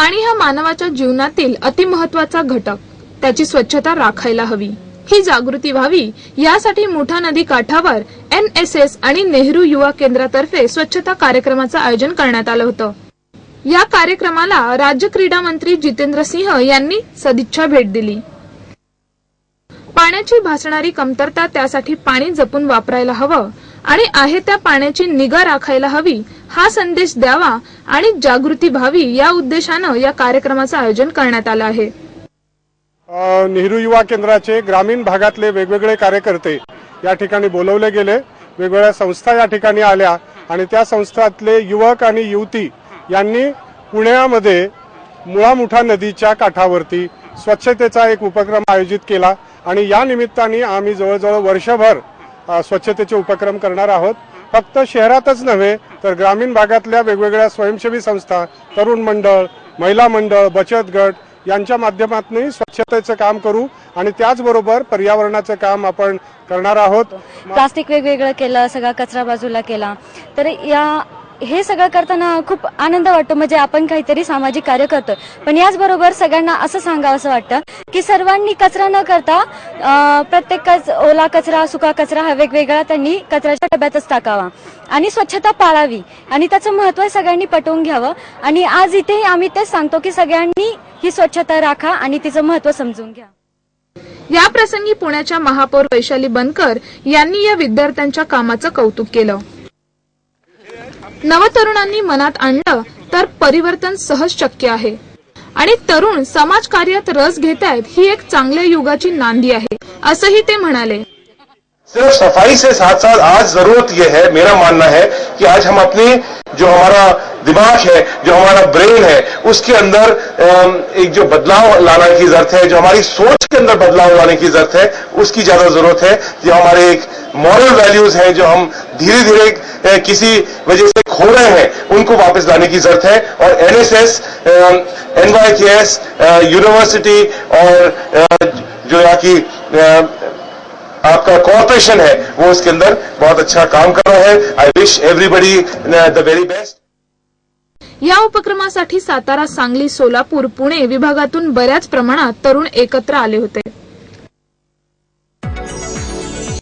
पाणी हा मानवाच्या जीवनातील अतिमहत्वाचा घटक. त्याची स्वच्छता राखायला हवी. ही जागृती व्हावी यासाठी मुठा नदी काठावर एनएसएस आणि नेहरू युवा केंद्रातर्फे स्वच्छता कार्यक्रमाचं आयोजन करण्यात आलं होतं. या कार्यक्रमाला राज्य क्रीडा मंत्री जितेंद्र सिंह यांनी सदिच्छा भेट दिली. पाण्याची भासणारी कमतरता त्यासाठी पाणी जपून वापरायला हवं आणि आहे त्या पाण्याची निगा राखायला हवी हा संदेश द्यावा आणि जागृती व्हावी या उद्देशानं या कार्यक्रमाचं आयोजन करण्यात आलं आहे. नेहरू युवा केंद्राचे ग्रामीण भागातले वेगवेगळे कार्यकर्ते या ठिकाणी बोलवले गेले. वेगवेगळ्या संस्था या ठिकाणी आल्या आणि त्या संस्थातले युवक आणि युवती यांनी पुण्यामध्ये मुळामुठा नदीच्या काठावरती स्वच्छतेचा एक उपक्रम आयोजित केला आणि या निमित्ताने आम्ही जवळजवळ वर्षभर स्वच्छतेचे उपक्रम करणार आहोत. फक्त शहरातच नव्हे तर ग्रामीण भागातल्या वेगवेगळ्या स्वयंसेवी संस्था तरुण मंडळ महिला मंडळ बचत गट यांच्या माध्यमातूनही स्वच्छतेचं काम करू आणि त्याचबरोबर पर्यावरणाचं काम आपण करणार आहोत. प्लास्टिक वेगवेगळं केलं सगळा कचरा बाजूला केला. तर या हे सगळं करताना खूप आनंद वाटतो म्हणजे आपण काहीतरी सामाजिक कार्य करतोय. पण याचबरोबर सगळ्यांना असं सांगावं असं वाटतं की सर्वांनी कचरा न करता प्रत्येक कच ओला कचरा सुका कचरा हा वेगवेगळा त्यांनी कचऱ्याच्या डब्यातच टाकावा. आणि स्वच्छता पाळावी. आणि त्याचं महत्त्व सगळ्यांनी पटवून घ्यावं. आणि आज इथेही आम्ही तेच सांगतो की सगळ्यांनी ही स्वच्छता राखा आणि तिचं महत्त्व समजून घ्या. या प्रसंगी पुण्याच्या महापौर वैशाली बनकर यांनी या विद्यार्थ्यांच्या कामाचं कौतुक केलं. नवतरुणांनी मनात आणलं तर परिवर्तन सहज शक्य आहे. आणि तरुण समाजकार्यात रस घेत आहेत ही एक चांगल्या युगाची नांदी आहे असंही ते म्हणाले. सिर्फ सफाई से साथ साथ आज जरूरत यह है मेरा मानना है कि आज हम अपनी जो हमारा दिमाग है जो हमारा ब्रेन है उसके अंदर एक जो बदलाव लाने की जरूरत है जो हमारी सोच के अंदर बदलाव लाने की जरूरत है उसकी ज्यादा जरूरत है। जो हमारे एक मॉरल वैल्यूज हैं जो हम धीरे धीरे किसी वजह से खो रहे हैं, उनको वापस लाने की ज़रूरत है और एनएसएस एनवाईकेएस यूनिवर्सिटी और जो यहाँ की आपका कॉर्पोरेशन है, वो उसके अंदर बहुत अच्छा काम कर रहा है। I wish everybody the very best या उपक्रमासाठी सातारा सांगली सोलापूर पुणे विभागातून बऱ्याच प्रमाणात तरुण एकत्र आले होते.